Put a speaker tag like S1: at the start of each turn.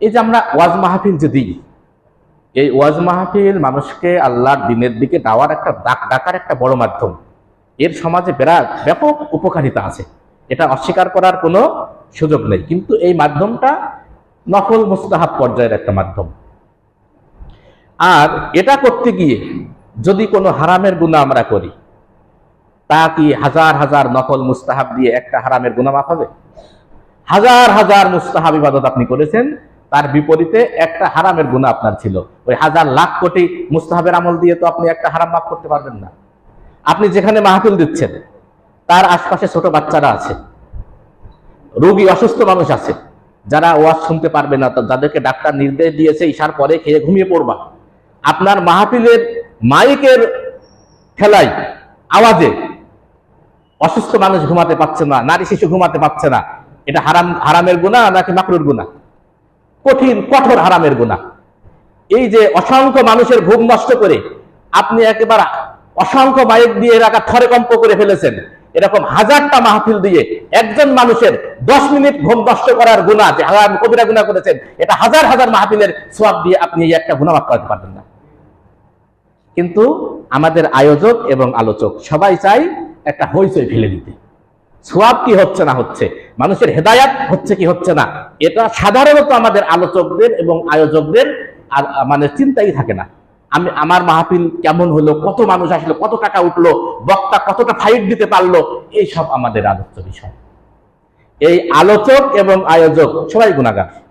S1: এই যে আমরা ওয়াজ মাহফিল যে দিই, এই ওয়াজ মাহফিল মানুষকে আল্লাহর দিনের দিকে দেওয়ার একটা ডাক ডাকার একটা বড় মাধ্যম। এর সমাজে বিরাট ব্যাপক উপকারিতা আছে। এটা অস্বীকার করার কোনো সুযোগ নেই। কিন্তু এই মাধ্যমটা নকল মুস্তাহাব পর্যায়ের একটা মাধ্যম। আর এটা করতে গিয়ে যদি কোনো হারামের গুণা আমরা করি, তা কি হাজার হাজার নকল মুস্তাহাব দিয়ে একটা হারামের গুণা মাফ হবে? হাজার হাজার মুস্তাহাব ইবাদত আপনি করেছেন তার বিপরীতে একটা হারামের গুণা আপনার ছিল। ওই হাজার লাখ কোটি মুস্তাহাবের আমল দিয়ে তো আপনি একটা হারাম মাফ করতে পারবেন না। আপনি যেখানে মাহফিল দিচ্ছেন, তার আশপাশে ছোট বাচ্চারা আছে, রোগী অসুস্থ মানুষ আছে, যারা ওয়াজ শুনতে পারবে না যাদেরকে ডাক্তার নির্দেশ দিয়েছে ইশার পরে খেয়ে ঘুমিয়ে পড়বা। আপনার মাহফিলের মাইকের খেলাই আওয়াজে অসুস্থ মানুষ ঘুমাতে পারছে না, নারী শিশু ঘুমাতে পারছে না। এটা হারাম, হারামের গুণা নাকি মাকরুর গুণা কঠিন, কঠোর হারামের গুণা এই যে অসংখ্য মানুষের ঘুম নষ্ট করে আপনি একেবারে অসংখ্য মাইক দিয়ে এলাকা থরে কম্প করে ফেলেছেন, এরকম হাজারটা মাহফিল দিয়ে একজন মানুষের দশ মিনিট ঘুম নষ্ট করার গুণা যে হাজার কবিরা গুণা করেছেন, এটা হাজার হাজার মাহফিলের সোয়াব দিয়ে আপনি এই একটা গুণা মাফ করাতে পারবেন না। কিন্তু আমাদের আয়োজক এবং আলোচক সবাই চাই একটা হইচই ফেলে দিতে। সোয়াব কি হচ্ছে না হচ্ছে? মানুষের হেদায়াত হচ্ছে কি হচ্ছে না? এটা সাধারণত আমাদের আলোচকদের এবং আয়োজকদের আর মানে চিন্তাই থাকে না। আমি, আমার মাহফিল কেমন হলো, কত মানুষ আসলো, কত টাকা উঠল, বক্তা কতটা ফাইট দিতে পারল, এইসব আমাদের আলোচ্য বিষয়। এই আলোচক এবং আয়োজক সবাই গুণাগার।